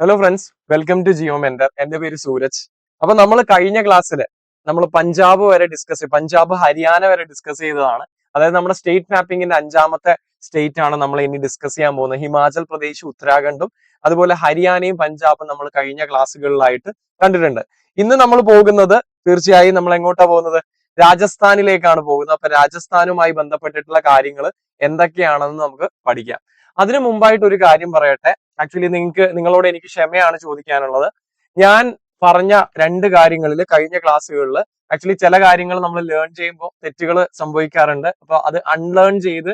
Hello friends welcome to Jio mentor എന്റെ പേര് സൂരജ്. അപ്പൊ നമ്മൾ കഴിഞ്ഞ ക്ലാസ്സിൽ നമ്മൾ പഞ്ചാബ് വരെ ഡിസ്കസ് ചെയ്ത് പഞ്ചാബ് ഹരിയാന വരെ ഡിസ്കസ് ചെയ്തതാണ്. അതായത് നമ്മുടെ സ്റ്റേറ്റ് മാപ്പിംഗിന്റെ അഞ്ചാമത്തെ സ്റ്റേറ്റ് ആണ് നമ്മൾ ഇനി ഡിസ്കസ് ചെയ്യാൻ പോകുന്നത്. ഹിമാചൽ പ്രദേശ് ഉത്തരാഖണ്ഡും അതുപോലെ ഹരിയാനയും പഞ്ചാബും നമ്മൾ കഴിഞ്ഞ ക്ലാസ്സുകളിലായിട്ട് കണ്ടിട്ടുണ്ട്. ഇന്ന് നമ്മൾ പോകുന്നത് തീർച്ചയായും നമ്മൾ എങ്ങോട്ടാ പോകുന്നത്? രാജസ്ഥാനിലേക്കാണ് പോകുന്നത്. അപ്പൊ രാജസ്ഥാനുമായി ബന്ധപ്പെട്ടിട്ടുള്ള കാര്യങ്ങൾ എന്തൊക്കെയാണെന്ന് നമുക്ക് പഠിക്കാം. അതിനു മുമ്പായിട്ട് ഒരു കാര്യം പറയട്ടെ. ആക്ച്വലി നിങ്ങൾക്ക് നിങ്ങളോട് എനിക്ക് ക്ഷമയാണ് ചോദിക്കാനുള്ളത്. ഞാൻ പറഞ്ഞ രണ്ട് കാര്യങ്ങളിൽ കഴിഞ്ഞ ക്ലാസ്സുകളിൽ ആക്ച്വലി ചില കാര്യങ്ങൾ നമ്മൾ ലേൺ ചെയ്യുമ്പോൾ തെറ്റുകൾ സംഭവിക്കാറുണ്ട്. അപ്പൊ അത് അൺലേൺ ചെയ്ത്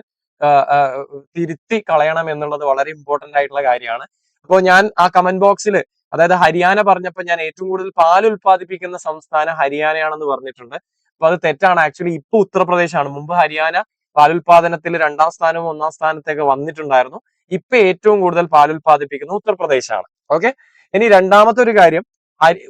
തിരുത്തി കളയണം എന്നുള്ളത് വളരെ ഇമ്പോർട്ടന്റ് ആയിട്ടുള്ള കാര്യമാണ്. അപ്പോൾ ഞാൻ ആ കമന്റ് ബോക്സിൽ അതായത് ഹരിയാന പറഞ്ഞപ്പോൾ ഞാൻ ഏറ്റവും കൂടുതൽ പാൽ ഉൽപ്പാദിപ്പിക്കുന്ന സംസ്ഥാനം ഹരിയാനയാണെന്ന് പറഞ്ഞിട്ടുണ്ട്. അപ്പൊ അത് തെറ്റാണ്. ആക്ച്വലി ഇപ്പൊ ഉത്തർപ്രദേശാണ്. മുമ്പ് ഹരിയാന പാലുൽപാദനത്തിൽ രണ്ടാം സ്ഥാനവും ഒന്നാം സ്ഥാനത്തേക്ക് വന്നിട്ടുണ്ടായിരുന്നു. ഇപ്പൊ ഏറ്റവും കൂടുതൽ പാൽ ഉൽപ്പാദിപ്പിക്കുന്നത് ഉത്തർപ്രദേശാണ്. ഓക്കെ? ഇനി രണ്ടാമത്തെ ഒരു കാര്യം.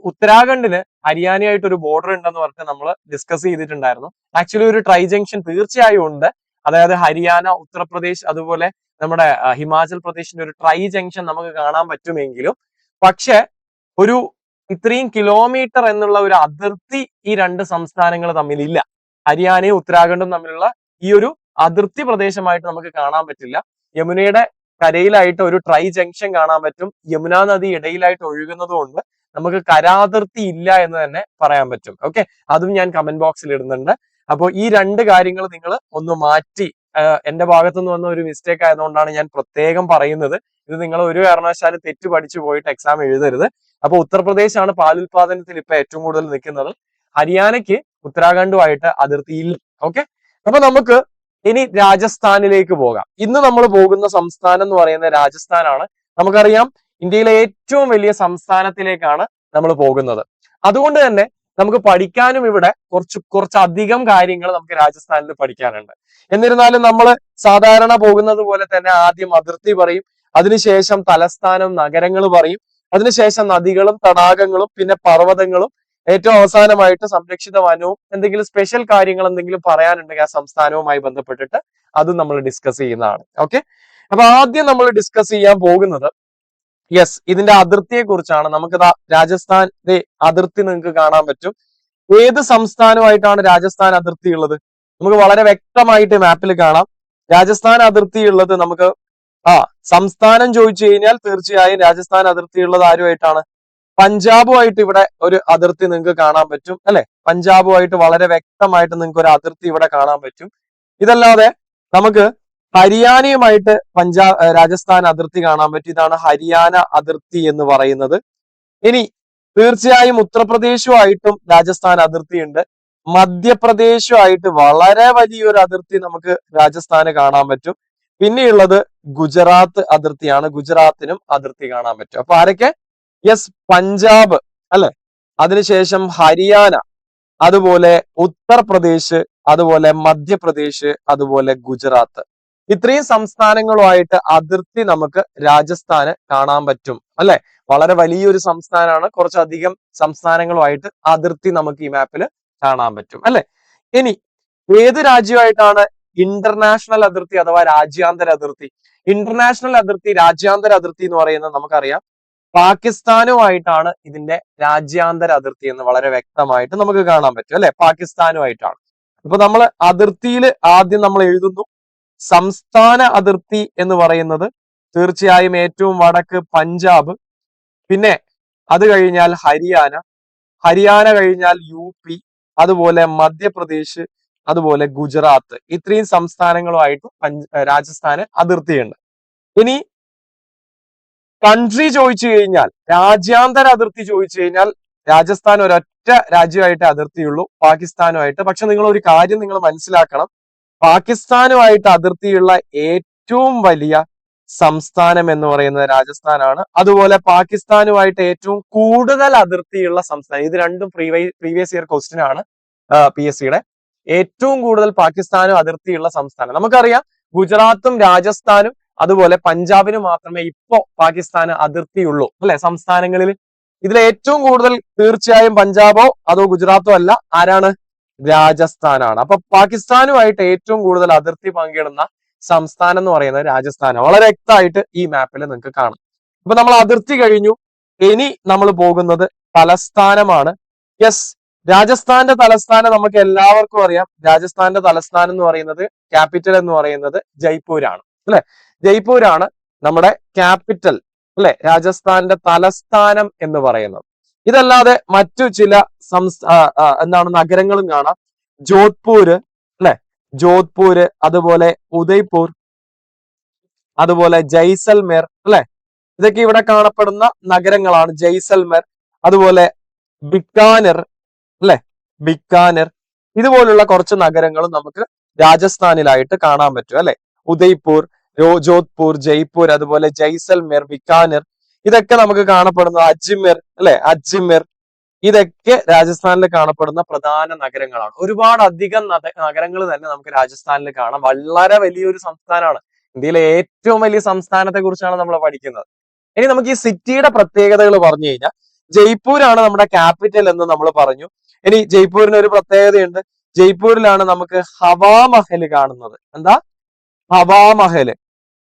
ഉത്തരാഖണ്ഡിന് ഹരിയാനയായിട്ട് ഒരു ബോർഡർ ഉണ്ടെന്ന് പറഞ്ഞിട്ട് നമ്മൾ ഡിസ്കസ് ചെയ്തിട്ടുണ്ടായിരുന്നു. ആക്ച്വലി ഒരു ട്രൈ ജംഗ്ഷൻ തീർച്ചയായും ഉണ്ട്. അതായത് ഹരിയാന ഉത്തർപ്രദേശ് അതുപോലെ നമ്മുടെ ഹിമാചൽ പ്രദേശിന്റെ ഒരു ട്രൈ ജംഗ്ഷൻ നമുക്ക് കാണാൻ പറ്റുമെങ്കിലും പക്ഷെ ഒരു ഇത്രയും കിലോമീറ്റർ എന്നുള്ള ഒരു അതിർത്തി ഈ രണ്ട് സംസ്ഥാനങ്ങൾ തമ്മിലില്ല. ഹരിയാനയും ഉത്തരാഖണ്ഡും തമ്മിലുള്ള ഈ ഒരു അതിർത്തി പ്രദേശമായിട്ട് നമുക്ക് കാണാൻ പറ്റില്ല. യമുനയുടെ കരയിലായിട്ട് ഒരു ട്രൈ ജംഗ്ഷൻ കാണാൻ പറ്റും. യമുന നദി ഇടയിലായിട്ട് ഒഴുകുന്നതുകൊണ്ട് നമുക്ക് കരാതിർത്തി ഇല്ല എന്ന് തന്നെ പറയാൻ പറ്റും. ഓക്കെ അതും ഞാൻ കമന്റ് ബോക്സിൽ ഇടുന്നുണ്ട്. അപ്പോൾ ഈ രണ്ട് കാര്യങ്ങൾ നിങ്ങൾ ഒന്ന് മാറ്റി എന്റെ ഭാഗത്തു നിന്ന് വന്ന ഒരു മിസ്റ്റേക്ക് ആയതുകൊണ്ടാണ് ഞാൻ പ്രത്യേകം പറയുന്നത്. ഇത് നിങ്ങൾ ഒരു കാരണവശാലും തെറ്റ് പഠിച്ചു പോയിട്ട് എക്സാം എഴുതരുത്. അപ്പൊ ഉത്തർപ്രദേശ് ആണ് പാലുൽപാദനത്തിൽ ഇപ്പൊ ഏറ്റവും കൂടുതൽ നിൽക്കുന്നത്. ഹരിയാനയ്ക്ക് ഉത്തരാഖണ്ഡുമായിട്ട് അതിർത്തിയില്ല. ഓക്കെ അപ്പൊ നമുക്ക് ഇനി രാജസ്ഥാനിലേക്ക് പോകാം. ഇന്ന് നമ്മൾ പോകുന്ന സംസ്ഥാനം എന്ന് പറയുന്നത് രാജസ്ഥാനാണ്. നമുക്കറിയാം ഇന്ത്യയിലെ ഏറ്റവും വലിയ സംസ്ഥാനത്തിലേക്കാണ് നമ്മൾ പോകുന്നത്. അതുകൊണ്ട് തന്നെ നമുക്ക് പഠിക്കാനും ഇവിടെ കുറച്ച് കുറച്ചധികം കാര്യങ്ങൾ നമുക്ക് രാജസ്ഥാനിൽ പഠിക്കാനുണ്ട്. എന്നിരുന്നാലും നമ്മൾ സാധാരണ പോകുന്നത് പോലെ തന്നെ ആദ്യം അതിർത്തി പറയും അതിനുശേഷം തലസ്ഥാനം നഗരങ്ങൾ പറയും അതിനുശേഷം നദികളും തടാകങ്ങളും പിന്നെ പർവതങ്ങളും ഏറ്റവും അവസാനമായിട്ട് സംരക്ഷിത വനവും എന്തെങ്കിലും സ്പെഷ്യൽ കാര്യങ്ങൾ എന്തെങ്കിലും പറയാനുണ്ടെങ്കിൽ ആ സംസ്ഥാനവുമായി ബന്ധപ്പെട്ടിട്ട് അതും നമ്മൾ ഡിസ്കസ് ചെയ്യുന്നതാണ്. ഓക്കെ അപ്പൊ ആദ്യം നമ്മൾ ഡിസ്കസ് ചെയ്യാൻ പോകുന്നത് യെസ് ഇതിന്റെ അതിർത്തിയെ കുറിച്ചാണ്. നമുക്ക് രാജസ്ഥാന്റെ അതിർത്തി നിങ്ങൾക്ക് കാണാൻ പറ്റും. ഏത് സംസ്ഥാനമായിട്ടാണ് രാജസ്ഥാൻ അതിർത്തി ഉള്ളത് നമുക്ക് വളരെ വ്യക്തമായിട്ട് മാപ്പിൽ കാണാം. രാജസ്ഥാൻ അതിർത്തി ഉള്ളത് നമുക്ക് ആ സംസ്ഥാനം ചോദിച്ചു കഴിഞ്ഞാൽ തീർച്ചയായും രാജസ്ഥാൻ അതിർത്തി ഉള്ളത് ആരുമായിട്ടാണ്? പഞ്ചാബുമായിട്ട് ഇവിടെ ഒരു അതിർത്തി നിങ്ങൾക്ക് കാണാൻ പറ്റും അല്ലെ? പഞ്ചാബുമായിട്ട് വളരെ വ്യക്തമായിട്ട് നിങ്ങൾക്ക് ഒരു അതിർത്തി ഇവിടെ കാണാൻ പറ്റും. ഇതല്ലാതെ നമുക്ക് ഹരിയാനയുമായിട്ട് പഞ്ചാബ് രാജസ്ഥാൻ അതിർത്തി കാണാൻ പറ്റും. ഇതാണ് ഹരിയാന അതിർത്തി എന്ന് പറയുന്നത്. ഇനി തീർച്ചയായും ഉത്തർപ്രദേശുമായിട്ടും രാജസ്ഥാൻ അതിർത്തിയുണ്ട് മധ്യപ്രദേശുമായിട്ട് വളരെ വലിയൊരു അതിർത്തി നമുക്ക് രാജസ്ഥാന് കാണാൻ പറ്റും. പിന്നെയുള്ളത് ഗുജറാത്ത് അതിർത്തിയാണ്. ഗുജറാത്തിനും അതിർത്തി കാണാൻ പറ്റും. അപ്പൊ ആരൊക്കെ? യെസ് പഞ്ചാബ് അല്ലെ? അതിനുശേഷം ഹരിയാന അതുപോലെ ഉത്തർപ്രദേശ് അതുപോലെ മധ്യപ്രദേശ് അതുപോലെ ഗുജറാത്ത്. ഇത്രയും സംസ്ഥാനങ്ങളുമായിട്ട് അതിർത്തി നമുക്ക് രാജസ്ഥാന് കാണാൻ പറ്റും അല്ലെ? വളരെ വലിയൊരു സംസ്ഥാനമാണ്. കുറച്ചധികം സംസ്ഥാനങ്ങളുമായിട്ട് അതിർത്തി നമുക്ക് ഈ മാപ്പിൽ കാണാൻ പറ്റും അല്ലെ? ഇനി ഏത് രാജ്യമായിട്ടാണ് ഇന്റർനാഷണൽ അതിർത്തി അഥവാ രാജ്യാന്തര അതിർത്തി? ഇന്റർനാഷണൽ അതിർത്തി രാജ്യാന്തര അതിർത്തി എന്ന് പറയുന്നത് നമുക്കറിയാം. പാകിസ്ഥാനുമായിട്ടാണ് ഇതിന്റെ രാജ്യാന്തര അതിർത്തി എന്ന് വളരെ വ്യക്തമായിട്ട് നമുക്ക് കാണാൻ പറ്റും അല്ലെ? പാകിസ്ഥാനുമായിട്ടാണ്. അപ്പൊ നമ്മൾ അതിർത്തിയിൽ ആദ്യം നമ്മൾ എഴുതുന്നു സംസ്ഥാന അതിർത്തി എന്ന് പറയുന്നത് തീർച്ചയായും ഏറ്റവും വടക്ക് പഞ്ചാബ് പിന്നെ അത് കഴിഞ്ഞാൽ ഹരിയാന ഹരിയാന കഴിഞ്ഞാൽ യു പി അതുപോലെ മധ്യപ്രദേശ് അതുപോലെ ഗുജറാത്ത്. ഇത്രയും സംസ്ഥാനങ്ങളുമായിട്ട് പഞ്ച രാജസ്ഥാന് അതിർത്തിയുണ്ട്. ഇനി കൺട്രി ചോദിച്ചു കഴിഞ്ഞാൽ രാജ്യാന്തര അതിർത്തി ചോദിച്ചു കഴിഞ്ഞാൽ രാജസ്ഥാൻ ഒരൊറ്റ രാജ്യമായിട്ട് അതിർത്തിയുള്ളൂ പാകിസ്ഥാനുമായിട്ട്. പക്ഷെ നിങ്ങൾ ഒരു കാര്യം നിങ്ങൾ മനസ്സിലാക്കണം. പാകിസ്ഥാനുമായിട്ട് അതിർത്തിയുള്ള ഏറ്റവും വലിയ സംസ്ഥാനം എന്ന് പറയുന്നത് രാജസ്ഥാനാണ്. അതുപോലെ പാകിസ്ഥാനുമായിട്ട് ഏറ്റവും കൂടുതൽ അതിർത്തിയുള്ള സംസ്ഥാനം ഇത് രണ്ടും പ്രീവൈ പ്രീവിയസ് ഇയർ ക്വസ്റ്റ്യൻ ആണ് പി എസ് സിയുടെ ഏറ്റവും കൂടുതൽ പാകിസ്ഥാനും അതിർത്തിയുള്ള സംസ്ഥാനം. നമുക്കറിയാം ഗുജറാത്തും രാജസ്ഥാനും അതുപോലെ പഞ്ചാബിന് മാത്രമേ ഇപ്പോ പാകിസ്ഥാന് അതിർത്തിയുള്ളൂ. അല്ലെ? സംസ്ഥാനങ്ങളിൽ ഇതിൽ ഏറ്റവും കൂടുതൽ തീർച്ചയായും പഞ്ചാബോ അതോ ഗുജറാത്തോ അല്ല. ആരാണ്? രാജസ്ഥാനാണ്. അപ്പൊ പാകിസ്ഥാനുമായിട്ട് ഏറ്റവും കൂടുതൽ അതിർത്തി പങ്കിടുന്ന സംസ്ഥാനം എന്ന് പറയുന്നത് രാജസ്ഥാനാണ്. വളരെ വ്യക്തമായിട്ട് ഈ മാപ്പിൽ നിങ്ങൾക്ക് കാണാം. അപ്പൊ നമ്മൾ അതിർത്തി കഴിഞ്ഞു. ഇനി നമ്മൾ പോകുന്നത് തലസ്ഥാനമാണ്. യെസ് രാജസ്ഥാന്റെ തലസ്ഥാനം നമുക്ക് എല്ലാവർക്കും അറിയാം. രാജസ്ഥാന്റെ തലസ്ഥാനം എന്ന് പറയുന്നത് ക്യാപിറ്റൽ എന്ന് പറയുന്നത് ജയ്പൂരാണ്. അല്ലെ? ജയ്പൂരാണ് നമ്മുടെ ക്യാപിറ്റൽ അല്ലെ? രാജസ്ഥാന്റെ തലസ്ഥാനം എന്ന് പറയുന്നത്. ഇതല്ലാതെ മറ്റു ചില സംസ്ഥ എന്താണ് നഗരങ്ങളും കാണാം. ജോധ്പൂര് അല്ലെ? ജോധ്പൂര് അതുപോലെ ഉദയ്പൂർ അതുപോലെ ജയ്സൽമേർ അല്ലെ? ഇതൊക്കെ ഇവിടെ കാണപ്പെടുന്ന നഗരങ്ങളാണ് ജയ്സൽമേർ അതുപോലെ ബിക്കാനർ അല്ലെ? ബിക്കാനർ. ഇതുപോലുള്ള കുറച്ച് നഗരങ്ങളും നമുക്ക് രാജസ്ഥാനിലായിട്ട് കാണാൻ പറ്റും അല്ലെ? ഉദയ്പൂർ ജോധ്പൂർ ജയ്പൂർ അതുപോലെ ജയ്സൽമേർ ബിക്കാനിർ ഇതൊക്കെ നമുക്ക് കാണപ്പെടുന്ന അജ്മീർ അല്ലെ? അജ്മീർ. ഇതൊക്കെ രാജസ്ഥാനിൽ കാണപ്പെടുന്ന പ്രധാന നഗരങ്ങളാണ്. ഒരുപാട് അധികം നഗരങ്ങൾ തന്നെ നമുക്ക് രാജസ്ഥാനിൽ കാണാം. വളരെ വലിയൊരു സംസ്ഥാനമാണ്. ഇന്ത്യയിലെ ഏറ്റവും വലിയ സംസ്ഥാനത്തെ കുറിച്ചാണ് നമ്മൾ പഠിക്കുന്നത്. ഇനി നമുക്ക് ഈ സിറ്റിയുടെ പ്രത്യേകതകൾ പറഞ്ഞു കഴിഞ്ഞാൽ ജയ്പൂരാണ് നമ്മുടെ ക്യാപിറ്റൽ എന്ന് നമ്മൾ പറഞ്ഞു. ഇനി ജയ്പൂരിന് ഒരു പ്രത്യേകതയുണ്ട്. ജയ്പൂരിലാണ് നമുക്ക് ഹവാമഹൽ കാണുന്നത്. എന്താ? ഹവാമഹൽ.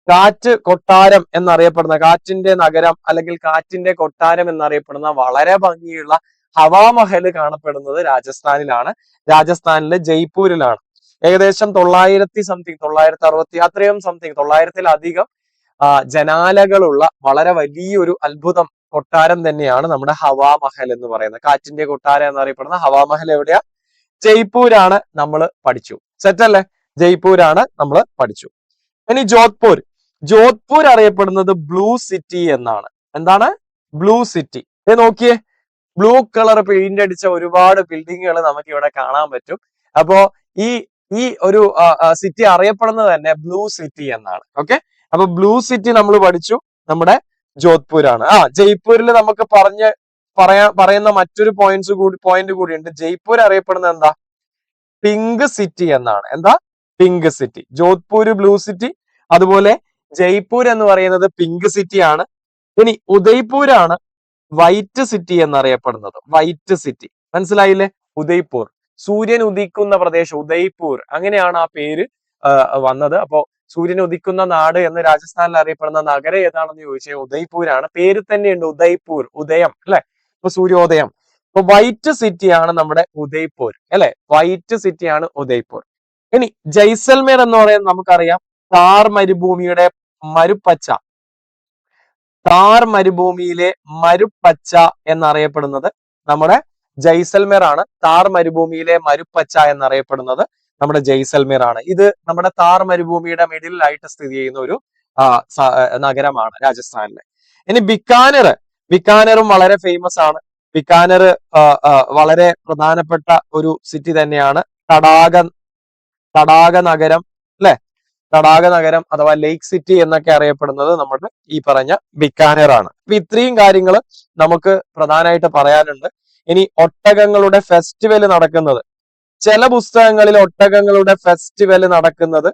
കാറ്റ് കൊട്ടാരം എന്നറിയപ്പെടുന്ന കാറ്റിന്റെ നഗരം അല്ലെങ്കിൽ കാറ്റിന്റെ കൊട്ടാരം എന്നറിയപ്പെടുന്ന വളരെ ഭംഗിയുള്ള ഹവാമഹൽ കാണപ്പെടുന്നത് രാജസ്ഥാനിലാണ്. രാജസ്ഥാനിലെ ജയ്പൂരിലാണ്. ഏകദേശം തൊള്ളായിരത്തി സംതിങ് തൊള്ളായിരത്തി അറുപത്തി അത്രയും സംതിങ് തൊള്ളായിരത്തിലധികം ജനാലകളുള്ള വളരെ വലിയൊരു അത്ഭുതം കൊട്ടാരം തന്നെയാണ് നമ്മുടെ ഹവാമഹൽ എന്ന് പറയുന്നത്. കാറ്റിന്റെ കൊട്ടാരം എന്നറിയപ്പെടുന്ന ഹവാമഹൽ എവിടെയാ? ജയ്പൂരാണ് നമ്മൾ പഠിച്ചു. സെറ്റല്ലേ? ജയ്പൂരാണ് നമ്മൾ പഠിച്ചു. ഇനി ജോധ്പൂർ. ജോധ്പൂർ അറിയപ്പെടുന്നത് ബ്ലൂ സിറ്റി എന്നാണ്. എന്താണ്? Blue city. ഇത് നോക്കിയേ ബ്ലൂ കളർ പെയിന്റ് അടിച്ച ഒരുപാട് ബിൽഡിങ്ങുകൾ നമുക്ക് ഇവിടെ കാണാൻ പറ്റും. അപ്പോ ഈ ഈ ഒരു സിറ്റി അറിയപ്പെടുന്നത് തന്നെ ബ്ലൂ സിറ്റി എന്നാണ്. ഓക്കെ? അപ്പൊ ബ്ലൂ സിറ്റി നമ്മൾ പഠിച്ചു നമ്മുടെ ജോധ്പൂരാണ്. ആ ജയ്പൂരിൽ നമുക്ക് പറഞ്ഞ് പറയാ പറയുന്ന മറ്റൊരു പോയിന്റ്സ് കൂടി പോയിന്റ് കൂടിയുണ്ട്. ജയ്പൂർ അറിയപ്പെടുന്നത് എന്താ? പിങ്ക് സിറ്റി എന്നാണ്. എന്താ? Pink city. Jodhpur blue city. അതുപോലെ ജയ്പൂർ എന്ന് പറയുന്നത് പിങ്ക് സിറ്റി ആണ്. ഇനി ഉദയ്പൂരാണ് വൈറ്റ് സിറ്റി എന്നറിയപ്പെടുന്നത്. വൈറ്റ് സിറ്റി മനസ്സിലായില്ലേ? ഉദയ്പൂർ. സൂര്യൻ ഉദിക്കുന്ന പ്രദേശം ഉദയ്പൂർ. അങ്ങനെയാണ് ആ പേര് വന്നത്. അപ്പോ സൂര്യൻ ഉദിക്കുന്ന നാട് എന്ന് രാജസ്ഥാനിൽ അറിയപ്പെടുന്ന നഗരം ഏതാണെന്ന് ചോദിച്ചാൽ ഉദയ്പൂരാണ്. പേര് തന്നെയുണ്ട് ഉദയ്പൂർ ഉദയം അല്ലെ? ഇപ്പൊ സൂര്യോദയം. അപ്പൊ വൈറ്റ് സിറ്റിയാണ് നമ്മുടെ ഉദയ്പൂർ അല്ലെ? വൈറ്റ് സിറ്റിയാണ് ഉദയ്പൂർ. ഇനി ജയ്സൽമേർ എന്ന് പറയുന്നത് നമുക്കറിയാം. താർ മരുഭൂമിയുടെ മരുപ്പച്ച. താർ മരുഭൂമിയിലെ മരുപ്പച്ച എന്നറിയപ്പെടുന്നത് നമ്മുടെ ജയ്സൽമേർ ആണ് താർ മരുഭൂമിയിലെ മരുപ്പച്ച എന്നറിയപ്പെടുന്നത് നമ്മുടെ ജയ്സൽമേർ ആണ് ഇത് നമ്മുടെ താർ മരുഭൂമിയുടെ മിഡിലായിട്ട് സ്ഥിതി ചെയ്യുന്ന ഒരു നഗരമാണ് രാജസ്ഥാനിലെ. ഇനി ബിക്കാനർ. ബിക്കാനറും വളരെ ഫേമസ് ആണ്. ബിക്കാനർ വളരെ പ്രധാനപ്പെട്ട ഒരു സിറ്റി തന്നെയാണ് തടാക തടാക നഗരം തടാക നഗരം അഥവാ ലേക്ക് സിറ്റി എന്നൊക്കെ അറിയപ്പെടുന്നത് നമ്മുടെ ഈ പറഞ്ഞ ബിക്കാനർ ആണ് അപ്പൊ ഇത്രയും കാര്യങ്ങൾ നമുക്ക് പ്രധാനമായിട്ട് പറയാനുണ്ട്. ഇനി ഒട്ടകങ്ങളുടെ ഫെസ്റ്റിവൽ നടക്കുന്നത്. ചില പുസ്തകങ്ങളിൽ ഒട്ടകങ്ങളുടെ ഫെസ്റ്റിവൽ നടക്കുന്നത്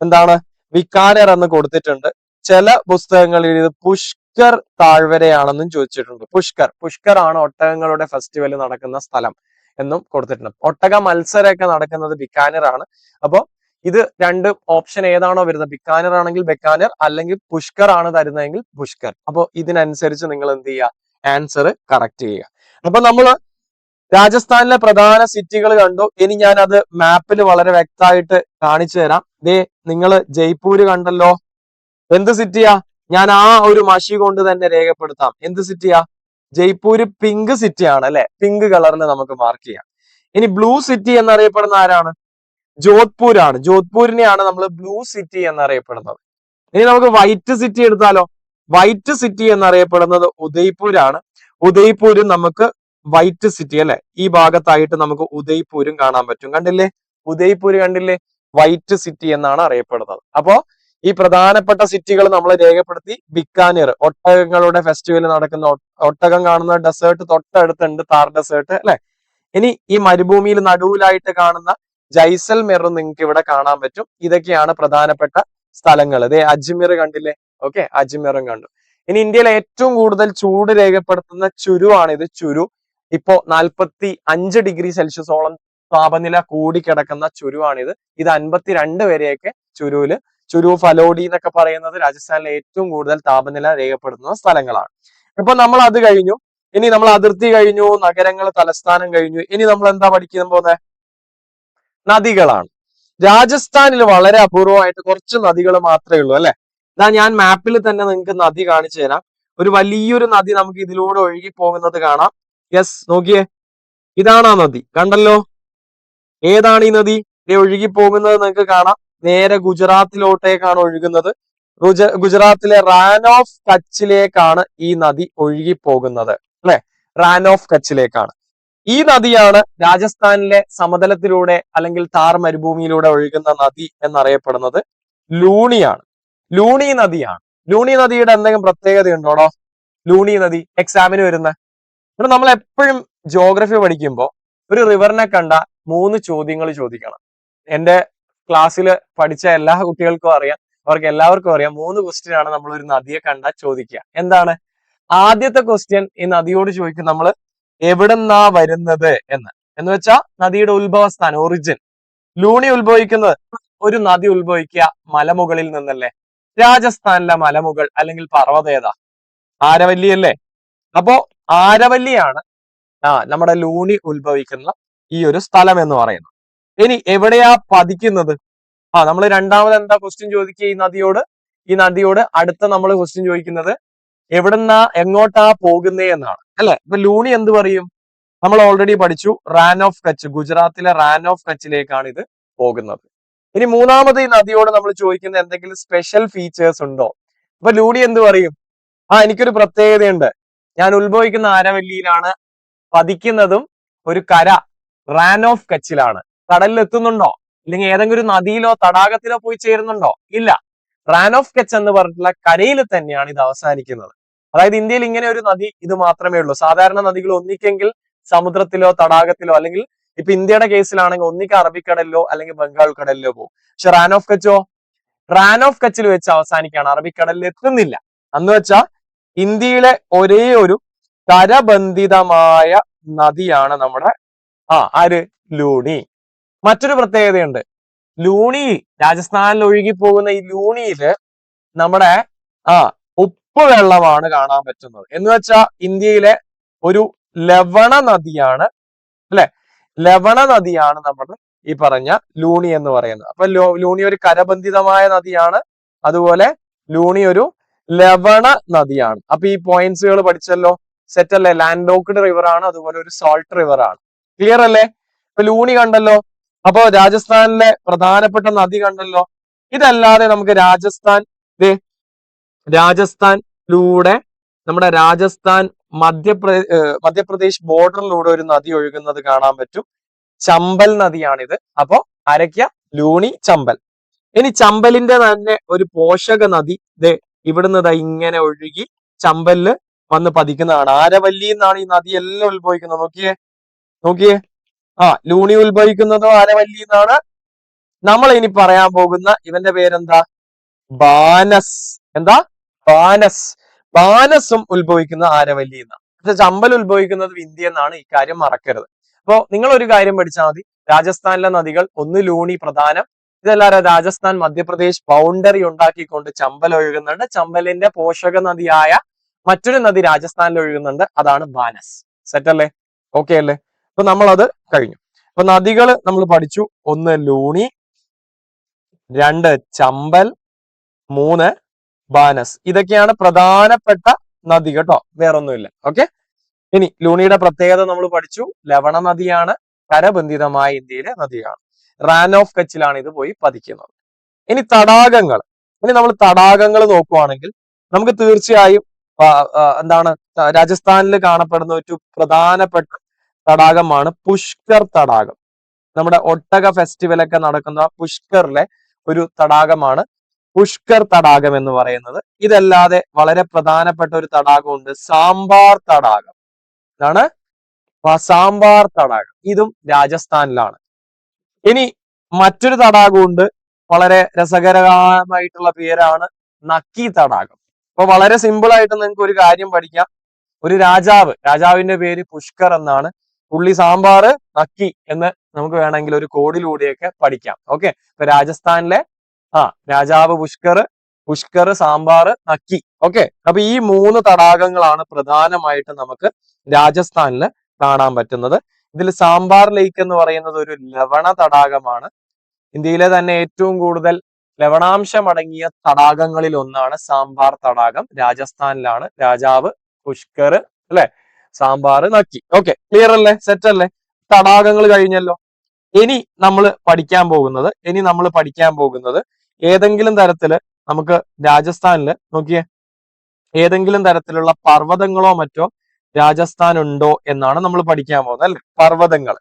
എന്താണ്? വിക്കാനർ എന്ന് കൊടുത്തിട്ടുണ്ട്. ചില പുസ്തകങ്ങളിൽ ഇത് പുഷ്കർ താഴ്വരയാണെന്നും ചോദിച്ചിട്ടുണ്ട്. പുഷ്കർ പുഷ്കർ ആണ് ഒട്ടകങ്ങളുടെ ഫെസ്റ്റിവൽ നടക്കുന്ന സ്ഥലം എന്നും കൊടുത്തിട്ടുണ്ട്. ഒട്ടക മത്സരമൊക്കെ നടക്കുന്നത് ബിക്കാനർ ആണ് അപ്പോ ഇത് രണ്ട് ഓപ്ഷൻ ഏതാണോ വരുന്നത്? ബിക്കാനർ ആണെങ്കിൽ ബെക്കാനർ അല്ലെങ്കിൽ പുഷ്കർ ആണ് തരുന്നതെങ്കിൽ പുഷ്കർ. അപ്പോൾ ഇതിനനുസരിച്ച് നിങ്ങൾ എന്ത് ചെയ്യുക? ആൻസർ കറക്റ്റ് ചെയ്യുക. അപ്പൊ നമ്മൾ രാജസ്ഥാനിലെ പ്രധാന സിറ്റികൾ കണ്ടു. ഇനി ഞാൻ അത് മാപ്പിൽ വളരെ വ്യക്തമായിട്ട് കാണിച്ചു തരാം. ദേ നിങ്ങൾ ജയ്പൂര് കണ്ടല്ലോ. എന്ത് സിറ്റിയാ ഞാൻ ആ ഒരു മഷി കൊണ്ട് തന്നെ രേഖപ്പെടുത്താം. എന്ത് സിറ്റിയാ ജയ്പൂര് പിങ്ക് സിറ്റി അല്ലെ? പിങ്ക് കളറിൽ നമുക്ക് മാർക്ക് ചെയ്യാം. ഇനി ബ്ലൂ സിറ്റി എന്നറിയപ്പെടുന്ന ആരാണ്? ജോധ്പൂരാണ്. ജോധ്പൂരിനെയാണ് നമ്മൾ ബ്ലൂ സിറ്റി എന്നറിയപ്പെടുന്നത്. ഇനി നമുക്ക് വൈറ്റ് സിറ്റി എടുത്താലോ? വൈറ്റ് സിറ്റി എന്നറിയപ്പെടുന്നത് ഉദയ്പൂരാണ്. ഉദയ്പൂരും നമുക്ക് വൈറ്റ് സിറ്റി അല്ലെ? ഈ ഭാഗത്തായിട്ട് നമുക്ക് ഉദയ്പൂരും കാണാൻ പറ്റും. കണ്ടില്ലേ? ഉദയ്പൂര് കണ്ടില്ലേ? വൈറ്റ് സിറ്റി എന്നാണ് അറിയപ്പെടുന്നത്. അപ്പോ ഈ പ്രധാനപ്പെട്ട സിറ്റികൾ നമ്മൾ രേഖപ്പെടുത്തി. ബിക്കാനീർ ഒട്ടകങ്ങളുടെ ഫെസ്റ്റിവൽ നടക്കുന്ന ഒട്ടകം കാണുന്ന ഡെസേർട്ട് തൊട്ടടുത്തുണ്ട് താർ ഡെസേർട്ട് അല്ലെ? ഇനി ഈ മരുഭൂമിയിൽ നടുവിലായിട്ട് കാണുന്ന ജൈസൽമീറും നിങ്ങൾക്ക് ഇവിടെ കാണാൻ പറ്റും. ഇതൊക്കെയാണ് പ്രധാനപ്പെട്ട സ്ഥലങ്ങൾ. ഇതേ അജ്മീർ കണ്ടില്ലേ? ഓക്കെ അജ്മീറും കണ്ടു. ഇനി ഇന്ത്യയിലെ ഏറ്റവും കൂടുതൽ ചൂട് രേഖപ്പെടുത്തുന്ന ചുരുവാണ് ഇത് ചുരു. ഇപ്പോ നാൽപ്പത്തി അഞ്ച് ഡിഗ്രി സെൽഷ്യസോളം താപനില കൂടിക്കിടക്കുന്ന ചുരുവാണിത്. ഇത് അൻപത്തിരണ്ട് വരെയൊക്കെ ചുരുവിൽ. ചുരു ഫലോഡി എന്നൊക്കെ പറയുന്നത് രാജസ്ഥാനിലെ ഏറ്റവും കൂടുതൽ താപനില രേഖപ്പെടുത്തുന്ന സ്ഥലങ്ങളാണ്. ഇപ്പൊ നമ്മൾ അത് കഴിഞ്ഞു. ഇനി നമ്മൾ അതിർത്തി കഴിഞ്ഞു നഗരങ്ങൾ തലസ്ഥാനം കഴിഞ്ഞു. ഇനി നമ്മൾ എന്താ പഠിക്കാൻ പോകുന്നത് നദികളാണ്. രാജസ്ഥാനിൽ വളരെ അപൂർവമായിട്ട് കുറച്ച് നദികൾ മാത്രമേ ഉള്ളൂ അല്ലെ? ഇതാ ഞാൻ മാപ്പിൽ തന്നെ നിങ്ങൾക്ക് നദി കാണിച്ചു തരാം. ഒരു വലിയൊരു നദി നമുക്ക് ഇതിലൂടെ ഒഴുകി പോകുന്നത് കാണാം. യെസ് നോക്കിയേ. ഇതാണ് ആ നദി. കണ്ടല്ലോ? ഏതാണ് ഈ നദി? ഒഴുകി പോകുന്നത് നിങ്ങൾക്ക് കാണാം. നേരെ ഗുജറാത്തിലോട്ടേക്കാണ് ഒഴുകുന്നത്. ഗുജറാത്തിലെ റാൻ ഓഫ് കച്ചിലേക്കാണ് ഈ നദി ഒഴുകി പോകുന്നത് അല്ലെ? റാൻ ഓഫ് കച്ചിലേക്കാണ് ഈ നദിയാണ് രാജസ്ഥാനിലെ സമതലത്തിലൂടെ അല്ലെങ്കിൽ താർ മരുഭൂമിയിലൂടെ ഒഴുകുന്ന നദി എന്നറിയപ്പെടുന്നത് ലൂണിയാണ്. ലൂണി നദിയാണ്. ലൂണി നദിയുടെ എന്തെങ്കിലും പ്രത്യേകത ഉണ്ടോടോ ലൂണി നദി എക്സാമിന് വരുന്ന. ഇവിടെ നമ്മൾ എപ്പോഴും ജോഗ്രഫി പഠിക്കുമ്പോൾ ഒരു റിവറിനെ കണ്ട മൂന്ന് ചോദ്യങ്ങൾ ചോദിക്കണം. എന്റെ ക്ലാസ്സിൽ പഠിച്ച എല്ലാ കുട്ടികൾക്കും അറിയാം അവർക്ക് എല്ലാവർക്കും അറിയാം മൂന്ന് ക്വസ്റ്റ്യൻ ആണ് നമ്മൾ ഒരു നദിയെ കണ്ടാൽ ചോദിക്കുക. എന്താണ്? ആദ്യത്തെ ക്വസ്റ്റ്യൻ ഈ നദിയോട് ചോദിക്കും നമ്മൾ എവിടെന്നാ വരുന്നത് എന്ന്. എന്ന് വെച്ചാൽ നദിയുടെ ഉത്ഭവസ്ഥാനം ഒറിജിൻ ലൂണി ഉത്ഭവിക്കുന്നത് ഒരു നദി ഉത്ഭവിക്കുക മലമുകളിൽ നിന്നല്ലേ. രാജസ്ഥാനിലെ മലമുകൾ അല്ലെങ്കിൽ പർവതേത ഏതാ? ആരവല്ലി അല്ലേ? അപ്പോ ആരവല്ലിയാണ് ആ നമ്മുടെ ലൂണി ഉത്ഭവിക്കുന്ന ഈ ഒരു സ്ഥലം എന്ന് പറയുന്നത്. ഇനി എവിടെയാ പതിക്കുന്നത്? ആ നമ്മൾ രണ്ടാമത് എന്താ ക്വസ്റ്റ്യൻ ചോദിക്കുക ഈ നദിയോട്? ഈ നദിയോട് അടുത്ത നമ്മൾ ക്വസ്റ്റ്യൻ ചോദിക്കുന്നത് എവിടെന്നാ എങ്ങോട്ടാ പോകുന്നേ എന്നാണ്. അല്ലെ? ഇപ്പൊ ലൂണി എന്ത് പറയും? നമ്മൾ ഓൾറെഡി പഠിച്ചു റാൻ ഓഫ് കച്ച് ഗുജറാത്തിലെ റാൻ ഓഫ് കച്ചിലേക്കാണ് ഇത് പോകുന്നത്. ഇനി മൂന്നാമത് ഈ നദിയോട് നമ്മൾ ചോദിക്കുന്ന എന്തെങ്കിലും സ്പെഷ്യൽ ഫീച്ചേഴ്സ് ഉണ്ടോ? ഇപ്പൊ ലൂണി എന്ത് പറയും? ആ എനിക്കൊരു പ്രത്യേകതയുണ്ട്. ഞാൻ ഉത്ഭവിക്കുന്ന ആരവല്ലിയിലാണ് പതിക്കുന്നതും ഒരു കര റാൻ ഓഫ് കച്ചിലാണ്. കടലിൽ എത്തുന്നുണ്ടോ? അല്ലെങ്കിൽ ഏതെങ്കിലും ഒരു നദിയിലോ തടാകത്തിലോ പോയി ചേരുന്നുണ്ടോ? ഇല്ല. റാൻ ഓഫ് കച്ച് എന്ന് പറഞ്ഞിട്ടുള്ള കരയിൽ തന്നെയാണ് ഇത് അവസാനിക്കുന്നത്. അതായത് ഇന്ത്യയിൽ ഇങ്ങനെ ഒരു നദി ഇത് മാത്രമേ ഉള്ളൂ. സാധാരണ നദികൾ ഒന്നിക്കെങ്കിൽ സമുദ്രത്തിലോ തടാകത്തിലോ അല്ലെങ്കിൽ ഇപ്പൊ ഇന്ത്യയുടെ കേസിലാണെങ്കിൽ ഒന്നിക്ക് അറബിക്കടലിലോ അല്ലെങ്കിൽ ബംഗാൾ കടലിലോ പോകും. പക്ഷെ റാൻ ഓഫ് കച്ചോ? റാൻ ഓഫ് കച്ചിൽ വെച്ച് അവസാനിക്കുകയാണ്. അറബിക്കടലിൽ എത്തുന്നില്ല. അന്ന് വെച്ചാൽ ഇന്ത്യയിലെ ഒരേ ഒരു കരബന്ധിതമായ നദിയാണ് നമ്മുടെ ആ ആര്? ലൂണി. മറ്റൊരു പ്രത്യേകതയുണ്ട്. ലൂണി രാജസ്ഥാനിൽ ഒഴുകി പോകുന്ന ഈ ലൂണിയിൽ നമ്മുടെ ആ ഉപ്പ് വെള്ളമാണ് കാണാൻ പറ്റുന്നത്. എന്ന് വെച്ചാൽ ഇന്ത്യയിലെ ഒരു ലവണ നദിയാണ് അല്ലെ? ലവണ നദിയാണ് നമ്മുടെ ഈ പറഞ്ഞ ലൂണി എന്ന് പറയുന്നത്. അപ്പൊ ലൂണി ഒരു കരബന്ധിതമായ നദിയാണ്. അതുപോലെ ലൂണി ഒരു ലവണ നദിയാണ്. അപ്പൊ ഈ പോയിന്റ്സുകൾ പഠിച്ചല്ലോ. സെറ്റ് അല്ലേ? ലാൻഡ് ലോക്ക്ഡ് റിവർ ആണ് അതുപോലെ ഒരു സോൾട്ട് റിവർ ആണ്. ക്ലിയർ അല്ലേ? ഇപ്പൊ ലൂണി കണ്ടല്ലോ. അപ്പോ രാജസ്ഥാനിലെ പ്രധാനപ്പെട്ട നദി കണ്ടല്ലോ. ഇതല്ലാതെ നമുക്ക് രാജസ്ഥാൻ ദേ രാജസ്ഥാനിലൂടെ നമ്മുടെ രാജസ്ഥാൻ മധ്യപ്രദേ മധ്യപ്രദേശ് ബോർഡറിലൂടെ ഒരു നദി ഒഴുകുന്നത് കാണാൻ പറ്റും. ചമ്പൽ നദിയാണിത്. അപ്പോ അരക്ക ലൂണി ചമ്പൽ. ഇനി ചമ്പലിന്റെ തന്നെ ഒരു പോഷക നദി ദേ ഇവിടുന്ന് ഇങ്ങനെ ഒഴുകി ചമ്പലിൽ വന്ന് പതിക്കുന്നതാണ്. ആരവല്ലി എന്നാണ് ഈ നദി എല്ലാം ഉത്ഭവിക്കുന്നത്. നോക്കിയേ. നോക്കിയേ. ആ ലൂണി ഉത്ഭവിക്കുന്നതും ആരവല്ലി എന്നാണ് നമ്മൾ ഇനി പറയാൻ പോകുന്ന ഇവന്റെ പേരെന്താ? ബാനസ്. എന്താ? ബാനസ് ബാനസും ഉത്ഭവിക്കുന്ന ആരവല്ലി എന്നാണ്. ചമ്പൽ ഉത്ഭവിക്കുന്നത് വിന്ധ്യ എന്നാണ് ഇക്കാര്യം മറക്കരുത്. അപ്പോ നിങ്ങൾ ഒരു കാര്യം പഠിച്ചാൽ മതി. രാജസ്ഥാനിലെ നദികൾ ഒന്ന് ലൂണി പ്രധാനം. ഇതല്ലാതെ രാജസ്ഥാൻ മധ്യപ്രദേശ് ബൗണ്ടറി ഉണ്ടാക്കിക്കൊണ്ട് ചമ്പൽ ഒഴുകുന്നുണ്ട്. ചമ്പലിന്റെ പോഷക നദിയായ മറ്റൊരു നദി രാജസ്ഥാനിൽ ഒഴുകുന്നുണ്ട്. അതാണ് ബാനസ്. സെറ്റ് അല്ലേ? ഓക്കെ അല്ലേ? അപ്പൊ നമ്മളത് കഴിഞ്ഞു. അപ്പൊ നദികൾ നമ്മൾ പഠിച്ചു. ഒന്ന് ലൂണി രണ്ട് ചമ്പൽ മൂന്ന് ബാനസ്. ഇതൊക്കെയാണ് പ്രധാനപ്പെട്ട നദി കേട്ടോ. വേറൊന്നുമില്ല. ഓക്കെ ഇനി ലൂണിയുടെ പ്രത്യേകത നമ്മൾ പഠിച്ചു. ലവണ നദിയാണ് കരബന്ധിതമായ ഇന്ത്യയിലെ നദിയാണ്. റാൻ ഓഫ് കച്ചിലാണ് ഇത് പോയി പതിക്കുന്നത്. ഇനി തടാകങ്ങൾ. ഇനി നമ്മൾ തടാകങ്ങൾ നോക്കുവാണെങ്കിൽ നമുക്ക് തീർച്ചയായും എന്താണ് രാജസ്ഥാനിൽ കാണപ്പെടുന്ന ഒരു പ്രധാനപ്പെട്ട തടാകമാണ് പുഷ്കർ തടാകം. നമ്മുടെ ഒട്ടക ഫെസ്റ്റിവൽ ഒക്കെ നടക്കുന്ന പുഷ്കറിലെ ഒരു തടാകമാണ് പുഷ്കർ തടാകം എന്ന് പറയുന്നത്. ഇതല്ലാതെ വളരെ പ്രധാനപ്പെട്ട ഒരു തടാകമുണ്ട്. സാമ്പാർ തടാകം. ഇതാണ് സാമ്പാർ തടാകം. ഇതും രാജസ്ഥാനിലാണ്. ഇനി മറ്റൊരു തടാകമുണ്ട്. വളരെ രസകരമായിട്ടുള്ള പേരാണ് നക്കി തടാകം. അപ്പൊ വളരെ സിമ്പിൾ ആയിട്ട് നിങ്ങൾക്ക് ഒരു കാര്യം പഠിക്കാം. ഒരു രാജാവ് രാജാവിന്റെ പേര് പുഷ്കർ എന്നാണ്. പുള്ളി സാമ്പാർ നക്കി എന്ന് നമുക്ക് വേണമെങ്കിൽ ഒരു കോഡിലൂടെയൊക്കെ പഠിക്കാം. ഓക്കെ ഇപ്പൊ രാജസ്ഥാനിലെ ആ രാജാവ് പുഷ്കർ പുഷ്കർ സാമ്പാർ നക്കി. ഓക്കെ അപ്പൊ ഈ മൂന്ന് തടാകങ്ങളാണ് പ്രധാനമായിട്ട് നമുക്ക് രാജസ്ഥാനിൽ കാണാൻ പറ്റുന്നത്. ഇതിൽ സാമ്പാർ ലേക്ക് എന്ന് പറയുന്നത് ഒരു ലവണ തടാകമാണ്. ഇന്ത്യയിലെ തന്നെ ഏറ്റവും കൂടുതൽ ലവണാംശം അടങ്ങിയ തടാകങ്ങളിൽ ഒന്നാണ് സാമ്പാർ തടാകം. രാജസ്ഥാനിലാണ് രാജാവ് പുഷ്കർ അല്ലെ? സാമ്പാർ നക്കി. ഓക്കെ ക്ലിയർ അല്ലേ? സെറ്റ് അല്ലേ? തടാകങ്ങൾ കഴിഞ്ഞല്ലോ. ഇനി നമ്മൾ പഠിക്കാൻ പോകുന്നത് ഇനി നമ്മൾ പഠിക്കാൻ പോകുന്നത് ഏതെങ്കിലും തരത്തിൽ നമുക്ക് രാജസ്ഥാനിൽ നോക്കിയേ. ഏതെങ്കിലും തരത്തിലുള്ള പർവതങ്ങളോ മറ്റോ രാജസ്ഥാൻ ഉണ്ടോ എന്നാണ് നമ്മൾ പഠിക്കാൻ പോകുന്നത് അല്ലെ? പർവതങ്ങൾ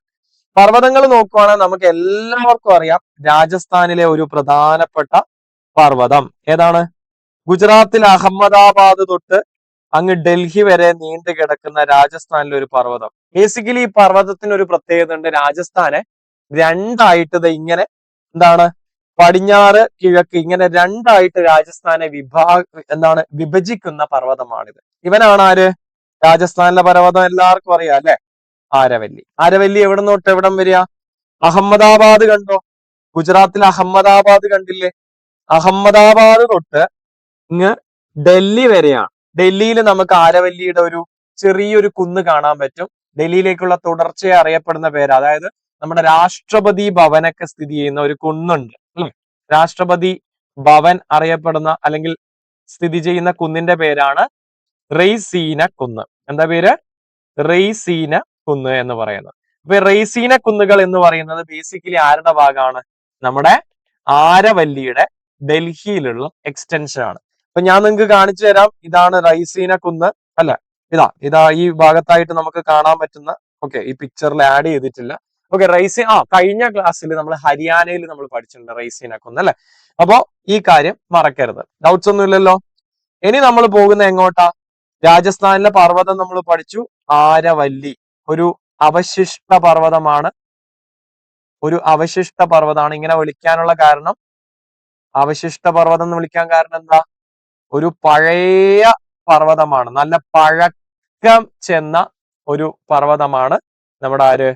പർവതങ്ങൾ നോക്കുവാണെങ്കിൽ നമുക്ക് എല്ലാവർക്കും അറിയാം രാജസ്ഥാനിലെ ഒരു പ്രധാനപ്പെട്ട പർവതം. ഏതാണ്? ഗുജറാത്തിൽ അഹമ്മദാബാദ് തൊട്ട് അങ്ങ് ഡൽഹി വരെ നീണ്ടു കിടക്കുന്ന രാജസ്ഥാനിലെ ഒരു പർവതം. ബേസിക്കലി ഈ പർവതത്തിന് ഒരു പ്രത്യേകത ഉണ്ട് രാജസ്ഥാനെ രണ്ടായിട്ട് ഇങ്ങനെ എന്താണ് പടിഞ്ഞാറ് കിഴക്ക് ഇങ്ങനെ രണ്ടായിട്ട് രാജസ്ഥാനെ വിഭാ എന്താണ് വിഭജിക്കുന്ന പർവതമാണിത്. ഇവനാണ് ആര്? രാജസ്ഥാനിലെ പർവതം എല്ലാവർക്കും അറിയാം അല്ലെ? ആരവല്ലി. ആരവല്ലി എവിടെ നിന്ന് തൊട്ട് എവിടം വരിക? അഹമ്മദാബാദ് കണ്ടോ? ഗുജറാത്തിൽ അഹമ്മദാബാദ് കണ്ടില്ലേ? അഹമ്മദാബാദ് തൊട്ട് ഇങ്ങ് ഡൽഹി വരെയാണ്. ഡൽഹിയിൽ നമുക്ക് ആരവല്ലിയുടെ ഒരു ചെറിയൊരു കുന്ന് കാണാൻ പറ്റും. ഡൽഹിയിലേക്കുള്ള തുടർച്ചയെ അറിയപ്പെടുന്ന പേര് അതായത് നമ്മുടെ രാഷ്ട്രപതി ഭവനൊക്കെ സ്ഥിതി ചെയ്യുന്ന ഒരു കുന്നുണ്ട്. രാഷ്ട്രപതി ഭവൻ അറിയപ്പെടുന്ന അല്ലെങ്കിൽ സ്ഥിതി ചെയ്യുന്ന കുന്നിന്റെ പേരാണ് റെയ്സീന കുന്ന്. എന്താ പേര്? റെയ്സീന കുന്ന് എന്ന് പറയുന്നത്. അപ്പൊ റെയ്സീന കുന്നുകൾ എന്ന് പറയുന്നത് ബേസിക്കലി ആരുടെ ഭാഗമാണ്? നമ്മുടെ ആരവല്ലിയുടെ ഡൽഹിയിലുള്ള എക്സ്റ്റൻഷൻ ആണ്. അപ്പൊ ഞാൻ നിങ്ങൾക്ക് കാണിച്ചു തരാം. ഇതാണ് റൈസീന കുന്ന് അല്ല? ഇതാ ഇതാ ഈ ഭാഗത്തായിട്ട് നമുക്ക് കാണാൻ പറ്റുന്ന ഓക്കെ ഈ പിക്ചറിൽ ആഡ് ചെയ്തിട്ടില്ല. ഓക്കെ റൈസി ആ കഴിഞ്ഞ ക്ലാസ്സിൽ നമ്മൾ ഹരിയാനയിൽ നമ്മൾ പഠിച്ചിട്ടുണ്ട് റൈസീന കുന്ന് അല്ലെ? അപ്പോ ഈ കാര്യം മറക്കരുത്. ഡൗട്ട്സ് ഒന്നും ഇല്ലല്ലോ? ഇനി നമ്മൾ പോകുന്ന എങ്ങോട്ടാ? രാജസ്ഥാനിലെ പർവതം നമ്മൾ പഠിച്ചു. ആരവല്ലി. ഒരു അവശിഷ്ട പർവതമാണ്. ഒരു അവശിഷ്ട പർവതമാണ്. ഇങ്ങനെ വിളിക്കാനുള്ള കാരണം? അവശിഷ്ട പർവതം എന്ന് വിളിക്കാൻ കാരണം എന്താ? ഒരു പഴയ പർവതമാണ്. നല്ല പഴക്കം ചെന്ന ഒരു പർവതമാണ്. നമ്മുടെ ആര്?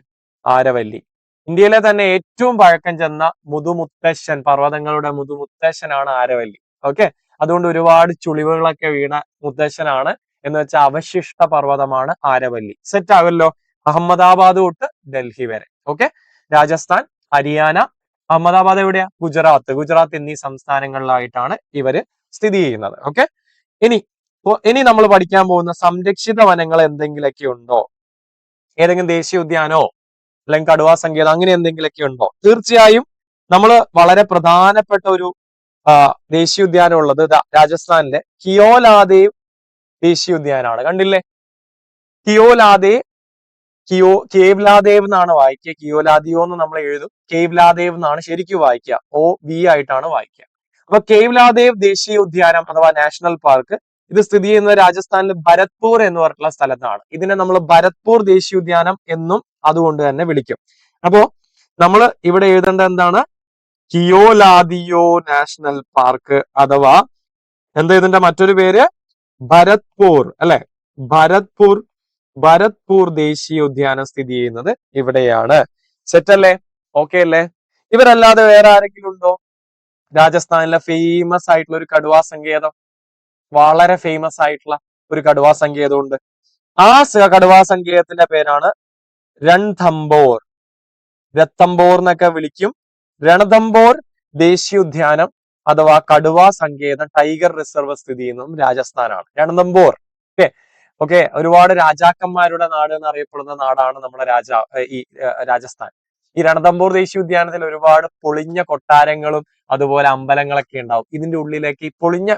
ആരവല്ലി. ഇന്ത്യയിലെ തന്നെ ഏറ്റവും പഴക്കം ചെന്ന മുതുമുത്തശ്ശൻ പർവതങ്ങളുടെ മുതുമുത്തശ്ശനാണ് ആരവല്ലി. ഓക്കെ? അതുകൊണ്ട് ഒരുപാട് ചുളിവുകളൊക്കെ വീണ മുത്തശ്ശനാണ്. എന്ന് വെച്ചാൽ അവശിഷ്ട പർവതമാണ് ആരവല്ലി. സെറ്റ് ആകല്ലോ. അഹമ്മദാബാദ് തൊട്ട് ഡൽഹി വരെ. ഓക്കെ? രാജസ്ഥാൻ ഹരിയാന. അഹമ്മദാബാദ് എവിടെയാ? ഗുജറാത്ത്. ഗുജറാത്ത് എന്നീ സംസ്ഥാനങ്ങളിലായിട്ടാണ് ഇവർ സ്ഥിതി ചെയ്യുന്നത്. ഓക്കെ? ഇനി ഇനി നമ്മൾ പഠിക്കാൻ പോകുന്ന സംരക്ഷിത വനങ്ങൾ എന്തെങ്കിലുമൊക്കെ ഉണ്ടോ? ഏതെങ്കിലും ദേശീയ ഉദ്യാനോ? അല്ലെങ്കിൽ കടുവാ സങ്കേതം അങ്ങനെ എന്തെങ്കിലുമൊക്കെ ഉണ്ടോ? തീർച്ചയായും നമ്മൾ വളരെ പ്രധാനപ്പെട്ട ഒരു ദേശീയ ഉദ്യാനം ഉള്ളത് രാജസ്ഥാനിലെ കിയോലാദേവ് ദേശീയ ഉദ്യാനമാണ്. കണ്ടില്ലേ? കിയോലാദേ കിയോ കേവ്ലാദേവ് എന്നാണ് വായിക്കുക. കിയോലാദിയോ എന്ന് നമ്മൾ എഴുതും. കേവ്ലാദേവ് എന്നാണ് ശരിക്കും വായിക്കുക. ഓ വി ആയിട്ടാണ് വായിക്കുക. അപ്പൊ കേവ്ലാദേവ് ദേശീയ ഉദ്യാനം അഥവാ നാഷണൽ പാർക്ക് ഇത് സ്ഥിതി ചെയ്യുന്നത് രാജസ്ഥാനിലെ ഭരത്പൂർ എന്ന് പറഞ്ഞിട്ടുള്ള സ്ഥലത്താണ്. ഇതിനെ നമ്മൾ ഭരത്പൂർ ദേശീയ ഉദ്യാനം എന്നും അതുകൊണ്ട് തന്നെ വിളിക്കും. അപ്പോ നമ്മൾ ഇവിടെ എഴുതേണ്ട എന്താണ്? കിയോലാദിയോ നാഷണൽ പാർക്ക് അഥവാ എന്താ ഇതിന്റെ മറ്റൊരു പേര്? ഭരത്പൂർ അല്ലെ? ഭരത്പൂർ ഭരത്പൂർ ദേശീയ ഉദ്യാനം സ്ഥിതി ചെയ്യുന്നത് ഇവിടെയാണ്. സെറ്റ് അല്ലേ? ഓക്കെ അല്ലേ? ഇവരല്ലാതെ വേറെ ആരെങ്കിലും ഉണ്ടോ? രാജസ്ഥാനിലെ ഫേമസ് ആയിട്ടുള്ള ഒരു കടുവാ സങ്കേതം. വളരെ ഫേമസ് ആയിട്ടുള്ള ഒരു കടുവാ സങ്കേതം ഉണ്ട് ആ കടുവാ സങ്കേതത്തിന്റെ പേരാണ് രൺഥംബോർ രത്തംബോർ എന്നൊക്കെ വിളിക്കും. രണതമ്പോർ ദേശീയോദ്യാനം അഥവാ കടുവ സങ്കേതം ടൈഗർ റിസർവ് സ്ഥിതി ചെയ്യുന്നതും രാജസ്ഥാനാണ്. രണതമ്പോർ. ഓക്കെ. ഓക്കെ. ഒരുപാട് രാജാക്കന്മാരുടെ നാട് എന്നറിയപ്പെടുന്ന നാടാണ് നമ്മുടെ രാജാ ഈ രാജസ്ഥാൻ. ഈ രണഥംബോർ ദേശീയോദ്യാനത്തിൽ ഒരുപാട് പൊളിഞ്ഞ കൊട്ടാരങ്ങളും അതുപോലെ അമ്പലങ്ങളൊക്കെ ഉണ്ടാവും. ഇതിന്റെ ഉള്ളിലേക്ക് ഈ പൊളിഞ്ഞ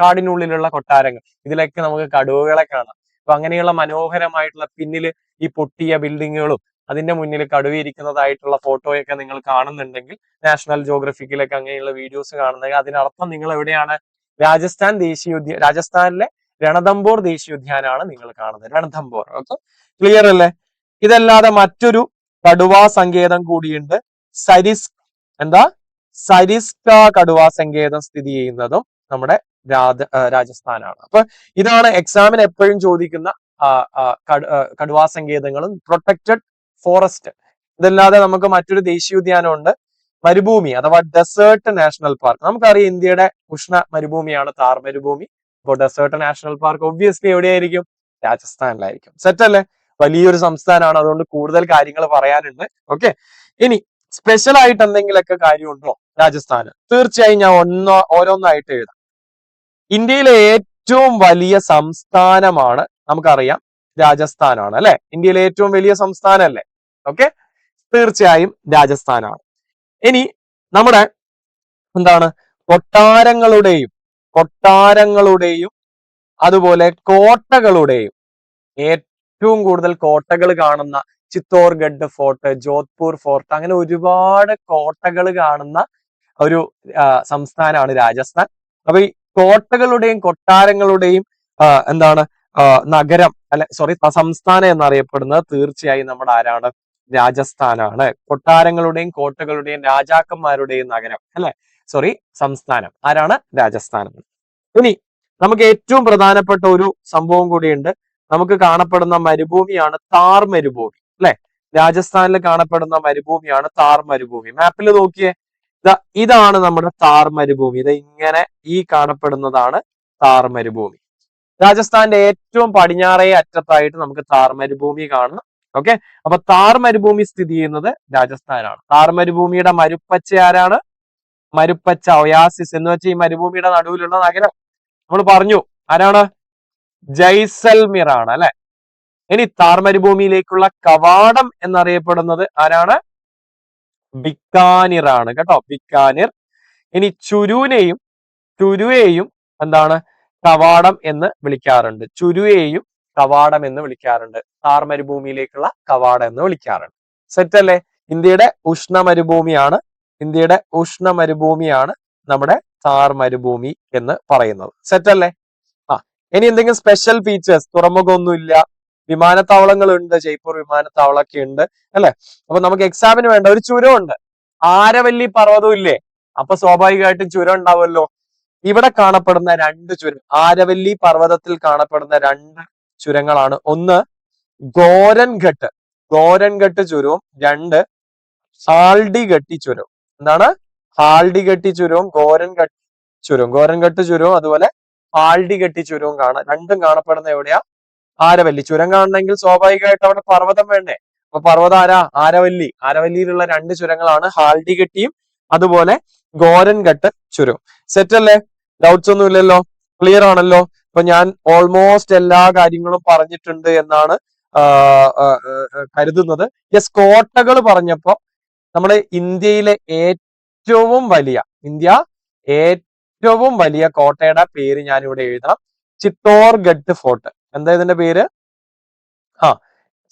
കാടിനുള്ളിലുള്ള കൊട്ടാരങ്ങൾ. ഇതിലൊക്കെ നമുക്ക് കടുവകളെ കാണാം. അപ്പൊ അങ്ങനെയുള്ള മനോഹരമായിട്ടുള്ള പിന്നിൽ ഈ പൊട്ടിയ ബിൽഡിങ്ങുകളും അതിന്റെ മുന്നിൽ കടുവയിരിക്കുന്നതായിട്ടുള്ള ഫോട്ടോയൊക്കെ നിങ്ങൾ കാണുന്നുണ്ടെങ്കിൽ നാഷണൽ ജോഗ്രഫിക്കിലൊക്കെ അങ്ങനെയുള്ള വീഡിയോസ് കാണുന്നെങ്കിൽ അതിനർത്ഥം നിങ്ങൾ എവിടെയാണ്? രാജസ്ഥാൻ ദേശീയോദ്യ രാജസ്ഥാനിലെ രണഥംബോർ ദേശീയോദ്യാനാണ് നിങ്ങൾ കാണുന്നത്. രണതമ്പോർ ഓക്കെ? ക്ലിയർ അല്ലേ? ഇതല്ലാതെ മറ്റൊരു കടുവാ സങ്കേതം കൂടിയുണ്ട്. സരിസ് എന്താ? സരിസ്ക കടുവാ സങ്കേതം സ്ഥിതി ചെയ്യുന്നതും നമ്മുടെ രാജ രാജസ്ഥാനാണ്. അപ്പൊ ഇതാണ് എക്സാമിന് എപ്പോഴും ചോദിക്കുന്ന കടുവാ സങ്കേതങ്ങളും പ്രൊട്ടക്റ്റഡ് ഫോറസ്റ്റ് ഇതല്ലാതെ നമുക്ക് മറ്റൊരു ദേശീയോദ്യാനമുണ്ട് മരുഭൂമി അഥവാ ഡെസേർട്ട് നാഷണൽ പാർക്ക് നമുക്കറിയാം ഇന്ത്യയുടെ ഉഷ്ണ മരുഭൂമിയാണ് താർ മരുഭൂമി. അപ്പോൾ ഡെസേർട്ട് നാഷണൽ പാർക്ക് ഒബ്വിയസ്ലി എവിടെയായിരിക്കും? രാജസ്ഥാനിലായിരിക്കും. സെറ്റ് അല്ലേ? വലിയൊരു സംസ്ഥാനമാണ് അതുകൊണ്ട് കൂടുതൽ കാര്യങ്ങൾ പറയാനുണ്ട്. ഓക്കെ ഇനി സ്പെഷ്യൽ ആയിട്ട് എന്തെങ്കിലുമൊക്കെ കാര്യമുണ്ടോ രാജസ്ഥാന്? തീർച്ചയായും ഞാൻ ഒന്നോ ഓരോന്നായിട്ട് എഴുതാം. ഇന്ത്യയിലെ ഏറ്റവും വലിയ സംസ്ഥാനമാണ് നമുക്കറിയാം രാജസ്ഥാനാണ് അല്ലെ? ഇന്ത്യയിലെ ഏറ്റവും വലിയ സംസ്ഥാനം അല്ലേ ഓക്കെ തീർച്ചയായും രാജസ്ഥാനാണ്. ഇനി നമ്മുടെ എന്താണ്? കൊട്ടാരങ്ങളുടെയും കൊട്ടാരങ്ങളുടെയും അതുപോലെ കോട്ടകളുടെയും ഏറ്റവും കൂടുതൽ കോട്ടകൾ കാണുന്ന ചിത്തോർഗഡ് ഫോർട്ട് ജോധ്പൂർ ഫോർട്ട് അങ്ങനെ ഒരുപാട് കോട്ടകൾ കാണുന്ന ഒരു സംസ്ഥാനമാണ് രാജസ്ഥാൻ. അപ്പൊ ഈ കോട്ടകളുടെയും കൊട്ടാരങ്ങളുടെയും എന്താണ് നഗരം അല്ലെ സോറി സംസ്ഥാനം എന്നറിയപ്പെടുന്നത് തീർച്ചയായും നമ്മുടെ ആരാണ്? രാജസ്ഥാനാണ്. കൊട്ടാരങ്ങളുടെയും കോട്ടകളുടെയും രാജാക്കന്മാരുടെയും നഗരം അല്ലെ? സോറി സംസ്ഥാനം. ആരാണ്? രാജസ്ഥാനം. ഇനി നമുക്ക് ഏറ്റവും പ്രധാനപ്പെട്ട ഒരു സംഭവം കൂടിയുണ്ട്. നമുക്ക് കാണപ്പെടുന്ന മരുഭൂമിയാണ് താർ മരുഭൂമി അല്ലെ? രാജസ്ഥാനിൽ കാണപ്പെടുന്ന മരുഭൂമിയാണ് താർ മരുഭൂമി. മാപ്പിൽ നോക്കിയേ. ഇതാണ് നമ്മുടെ താർ മരുഭൂമി. ഇത് ഇങ്ങനെ ഈ കാണപ്പെടുന്നതാണ് താർ മരുഭൂമി. രാജസ്ഥാന്റെ ഏറ്റവും പടിഞ്ഞാറേ അറ്റത്തായിട്ട് നമുക്ക് താർ മരുഭൂമി കാണാം ഓക്കെ? അപ്പൊ താർ മരുഭൂമി സ്ഥിതി ചെയ്യുന്നത് രാജസ്ഥാനാണ്. താർ മരുഭൂമിയുടെ മരുപ്പച്ച ആരാണ്? മരുപ്പച്ച ഒയാസിസ്. എന്ന് വെച്ചാൽ ഈ മരുഭൂമിയുടെ നടുവിലുള്ള നഗരം. നമ്മൾ പറഞ്ഞു ആരാണ്? ജയ്സൽമിർ ആണ് അല്ലെ? ഇനി താർ മരുഭൂമിയിലേക്കുള്ള കവാടം എന്നറിയപ്പെടുന്നത് ആരാണ്? ബിക്കാനിർ ആണ് കേട്ടോ. ബിക്കാനിർ. ഇനി ചുരുവിനെയും ചുരുവേയും എന്താണ്? കവാടം എന്ന് വിളിക്കാറുണ്ട്. ചുരുവേയും കവാടം എന്ന് വിളിക്കാറുണ്ട്. താർ മരുഭൂമിയിലേക്കുള്ള കവാടം എന്ന് വിളിക്കാറുണ്ട്. സെറ്റ് അല്ലേ? ഇന്ത്യയുടെ ഉഷ്ണ മരുഭൂമിയാണ്. ഇന്ത്യയുടെ ഉഷ്ണ മരുഭൂമിയാണ് നമ്മുടെ താർ മരുഭൂമി എന്ന് പറയുന്നത്. സെറ്റ് അല്ലേ? ആ ഇനി എന്തെങ്കിലും സ്പെഷ്യൽ ഫീച്ചേഴ്സ് തുറമുഖമൊന്നുമില്ല വിമാനത്താവളങ്ങൾ ഉണ്ട് ജയ്പൂർ വിമാനത്താവളമൊക്കെ ഉണ്ട് അല്ലെ? അപ്പൊ നമുക്ക് എക്സാമിന് വേണ്ട ഒരു ചുരം ഉണ്ട് ആരവല്ലി പർവതം ഇല്ലേ? അപ്പൊ സ്വാഭാവികമായിട്ടും ചുരം ഉണ്ടാവുമല്ലോ. ഇവിടെ കാണപ്പെടുന്ന രണ്ട് ചുരം ആരവല്ലി പർവതത്തിൽ കാണപ്പെടുന്ന രണ്ട് ചുരങ്ങളാണ്. ഒന്ന് ഗോരൻഘട്ട്. ഗോരൻഘട്ട് ചുരവും രണ്ട് ഹാൾഡിഘട്ടി ചുരവും. എന്താണ്? ഹാൾഡിഘട്ടി ചുരവും ഗോരൻഘട്ട് ചുരവും. ഗോരൻഘട്ട് ചുരവും അതുപോലെ ഹാൾഡിഘട്ടി ചുരവും കാണാം. രണ്ടും കാണപ്പെടുന്ന എവിടെയാ? ആരവല്ലി ചുരം കാണണമെങ്കിൽ സ്വാഭാവികമായിട്ട് അവിടെ പർവതം വേണ്ടേ? അപ്പൊ പർവതം ആരാ? ആരവല്ലി. ആരവല്ലിയിലുള്ള രണ്ട് ചുരങ്ങളാണ് ഹാൽഡി ഹാൾഡിഗട്ടിയും അതുപോലെ ഗോരൻഘട്ട് ചുരം. സെറ്റ് അല്ലേ? ഡൗട്ട്സ് ഒന്നും ഇല്ലല്ലോ. ക്ലിയർ ആണല്ലോ. അപ്പൊ ഞാൻ ഓൾമോസ്റ്റ് എല്ലാ കാര്യങ്ങളും പറഞ്ഞിട്ടുണ്ട് എന്നാണ് കരുതുന്നത്. യെസ് കോട്ടകൾ പറഞ്ഞപ്പോ നമ്മുടെ ഇന്ത്യയിലെ ഏറ്റവും വലിയ ഇന്ത്യ ഏറ്റവും വലിയ കോട്ടയുടെ പേര് ഞാൻ ഇവിടെ എഴുതാം ചിത്തോർഗഡ് ഫോർട്ട്. എന്താ ഇതിന്റെ പേര്? ആ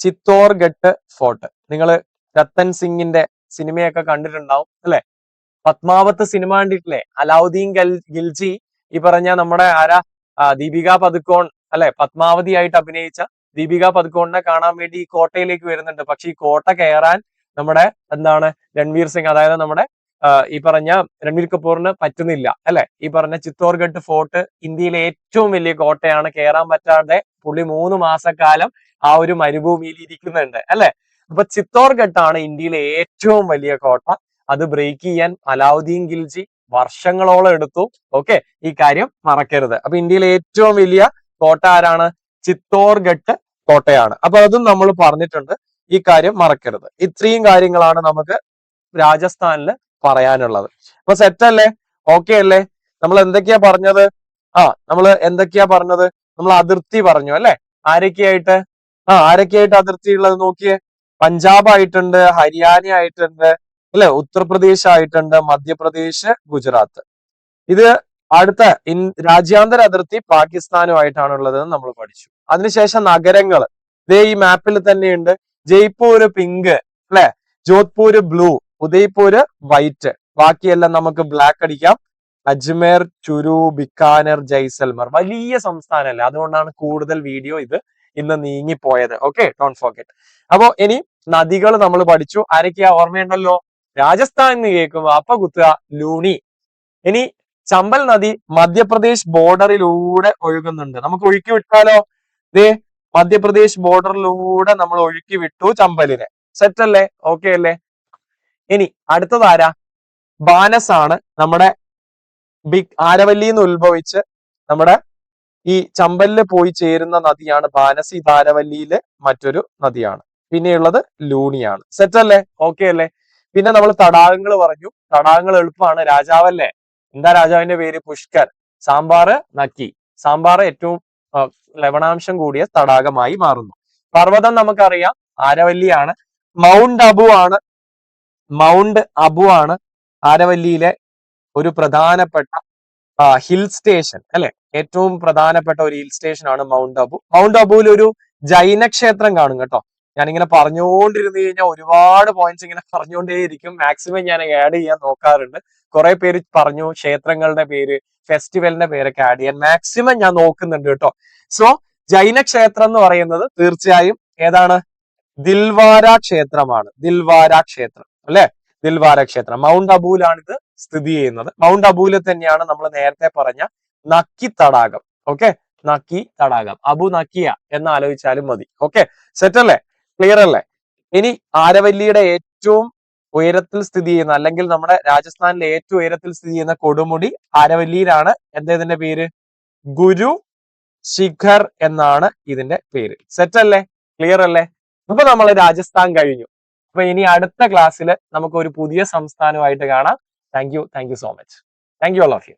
ചിത്തോർഗട്ട് ഫോർട്ട്. നിങ്ങൾ രത്തൻ സിംഗിന്റെ സിനിമയൊക്കെ കണ്ടിട്ടുണ്ടാവും അല്ലെ? പത്മാവത്ത് സിനിമ കണ്ടിട്ടില്ലേ? അലാവുദ്ദീൻ ഗിൽജി ഈ പറഞ്ഞ നമ്മുടെ ആരാ? ദീപിക പതുക്കോൺ അല്ലെ? പത്മാവതി ആയിട്ട് അഭിനയിച്ച ദീപിക പതുക്കോണിനെ കാണാൻ വേണ്ടി ഈ കോട്ടയിലേക്ക് വരുന്നുണ്ട്. പക്ഷെ ഈ കോട്ട കയറാൻ നമ്മുടെ എന്താണ് രൺവീർ സിംഗ് അതായത് നമ്മുടെ ഈ പറഞ്ഞ രൺവീർ കപൂറിന് പറ്റുന്നില്ല അല്ലെ? ഈ പറഞ്ഞ ചിത്തോർഗഡ് ഫോർട്ട് ഇന്ത്യയിലെ ഏറ്റവും വലിയ കോട്ടയാണ് കയറാൻ പറ്റാതെ പുള്ളി മൂന്ന് മാസക്കാലം ആ ഒരു മരുഭൂമിയിൽ ഇരിക്കുന്നുണ്ട് അല്ലെ? അപ്പൊ ചിത്തോർഗഡ് ആണ് ഇന്ത്യയിലെ ഏറ്റവും വലിയ കോട്ട. അത് ബ്രേക്ക് ചെയ്യാൻ അലാവുദ്ദീൻ ഗിൽജി വർഷങ്ങളോളം എടുത്തു. ഓക്കെ ഈ കാര്യം മറക്കരുത്. അപ്പൊ ഇന്ത്യയിലെ ഏറ്റവും വലിയ കോട്ട ആരാണ്? ചിത്തോർഗഡ് കോട്ടയാണ്. അപ്പൊ അതും നമ്മൾ പറഞ്ഞിട്ടുണ്ട്. ഈ കാര്യം മറക്കരുത്. ഇത്രയും കാര്യങ്ങളാണ് നമുക്ക് രാജസ്ഥാനിൽ പറയാനുള്ളത്. അപ്പൊ സെറ്റ് അല്ലേ? ഓക്കെ അല്ലേ? നമ്മൾ എന്തൊക്കെയാ പറഞ്ഞത്? ആ നമ്മൾ എന്തൊക്കെയാ പറഞ്ഞത്? നമ്മൾ അതിർത്തി പറഞ്ഞു അല്ലെ? ആരൊക്കെയായിട്ട്? ആ ആരൊക്കെയായിട്ട് അതിർത്തി ഉള്ളത് നോക്കിയേ? പഞ്ചാബ് ആയിട്ടുണ്ട് ഹരിയാന ആയിട്ടുണ്ട് അല്ലെ? ഉത്തർപ്രദേശ് ആയിട്ടുണ്ട് മധ്യപ്രദേശ് ഗുജറാത്ത്. ഇത് അടുത്ത ഇൻ രാജ്യാന്തര അതിർത്തി പാകിസ്ഥാനുമായിട്ടാണ് ഉള്ളതെന്ന് നമ്മൾ പഠിച്ചു. അതിനുശേഷം നഗരങ്ങൾ ദേ ഈ മാപ്പിൽ തന്നെയുണ്ട്. ജയ്പൂര് പിങ്ക് അല്ലെ? Jodhpur blue Udaipur white. ബാക്കിയെല്ലാം നമുക്ക് ബ്ലാക്ക് അടിക്കാം. അജ്മേർ ചുരു ബിക്കാനർ ജയ്സൽമർ. വലിയ സംസ്ഥാനമല്ലേ? അതുകൊണ്ടാണ് കൂടുതൽ വീഡിയോ ഇത് ഇന്ന് നീങ്ങിപ്പോയത്. ഓക്കെ ഡോണ്ട് ഫോർഗെറ്റ് അപ്പോ ഇനി നദികൾ നമ്മൾ പഠിച്ചു. ആരൊക്കെയാ ഓർമ്മയുണ്ടല്ലോ? രാജസ്ഥാൻ എന്ന് കേൾക്കുമ്പോ അപ്പ കുത്തുക ലൂണി. ഇനി ചമ്പൽ നദി മധ്യപ്രദേശ് ബോർഡറിലൂടെ ഒഴുകുന്നുണ്ട്. നമുക്ക് ഒഴുക്കി വിട്ടാലോ? ദേ മധ്യപ്രദേശ് ബോർഡറിലൂടെ നമ്മൾ ഒഴുക്കി വിട്ടു ചമ്പലിനെ. സെറ്റ് അല്ലേ? ഓക്കെ അല്ലേ? ഇനി അടുത്തതാരാ ബാനസ് ആണ് നമ്മുടെ ബിഗ് ആരവല്ലിയിൽ നിന്ന് ഉത്ഭവിച്ച് നമ്മുടെ ഈ ചമ്പലിൽ പോയി ചേരുന്ന നദിയാണ് ബാനസ്. ഇത് ആരവല്ലിയിലെ മറ്റൊരു നദിയാണ്. പിന്നെയുള്ളത് ലൂണിയാണ്. സെറ്റ് അല്ലേ? ഓക്കെ അല്ലേ? പിന്നെ നമ്മൾ തടാകങ്ങൾ പറഞ്ഞു. തടാകങ്ങൾ എളുപ്പമാണ്. രാജാവല്ലേ? എന്താ രാജാവിന്റെ പേര്? പുഷ്കർ. സാമ്പാറ് നക്കി. സാമ്പാറ് ഏറ്റവും ലവണാംശം കൂടിയ തടാകമായി മാറുന്നു. പർവതം നമുക്കറിയാം. ആരവല്ലിയാണ്. മൗണ്ട് അബു ആണ് മൗണ്ട് അബു ആണ് ആരവല്ലിയിലെ ഒരു പ്രധാനപ്പെട്ട ഹിൽ സ്റ്റേഷൻ അല്ലെ? ഏറ്റവും പ്രധാനപ്പെട്ട ഒരു ഹിൽ സ്റ്റേഷൻ ആണ് മൗണ്ട് അബു. മൗണ്ട് അബുവിൽ ഒരു ജൈന ക്ഷേത്രം കാണും കേട്ടോ. ഞാനിങ്ങനെ പറഞ്ഞുകൊണ്ടിരുന്നു കഴിഞ്ഞാൽ ഒരുപാട് പോയിന്റ്സ് ഇങ്ങനെ പറഞ്ഞുകൊണ്ടേയിരിക്കും. മാക്സിമം ഞാൻ ആഡ് ചെയ്യാൻ നോക്കാറുണ്ട്. കുറെ പേര് പറഞ്ഞു ക്ഷേത്രങ്ങളുടെ പേര് ഫെസ്റ്റിവലിന്റെ പേരൊക്കെ ആഡ് ചെയ്യാൻ മാക്സിമം ഞാൻ നോക്കുന്നുണ്ട് കേട്ടോ. സോ ജൈന ക്ഷേത്രം എന്ന് പറയുന്നത് തീർച്ചയായും ഏതാണ്? ദിൽവാര ക്ഷേത്രമാണ്. ദിൽവാര ക്ഷേത്രം. അല്ലെ? ദിൽവാര ക്ഷേത്രം മൗണ്ട് അബൂലാണ് ഇത് സ്ഥിതി ചെയ്യുന്നത്. മൗണ്ട് അബൂൽ തന്നെയാണ് നമ്മൾ നേരത്തെ പറഞ്ഞ നക്കി തടാകം. ഓക്കെ? നക്കി തടാകം. അബു നക്കിയ എന്ന് ആലോചിച്ചാലും മതി. ഓക്കെ? സെറ്റ് അല്ലേ ക്ലിയർ അല്ലേ? ഇനി ആരവല്ലിയുടെ ഏറ്റവും ഉയരത്തിൽ സ്ഥിതി ചെയ്യുന്ന അല്ലെങ്കിൽ നമ്മുടെ രാജസ്ഥാനിലെ ഏറ്റവും ഉയരത്തിൽ സ്ഥിതി ചെയ്യുന്ന കൊടുമുടി ആരവല്ലിയിലാണ്. എന്താ ഇതിന്റെ പേര്? ഗുരു ശിഖർ എന്നാണ് ഇതിന്റെ പേര്. സെറ്റ് അല്ലേ ക്ലിയർ അല്ലേ? അപ്പൊ നമ്മൾ രാജസ്ഥാൻ കഴിഞ്ഞു. അപ്പൊ ഇനി അടുത്ത ക്ലാസ്സിൽ നമുക്ക് ഒരു പുതിയ സംസ്ഥാനമായിട്ട് കാണാം. Thank you thank you so much thank you all of you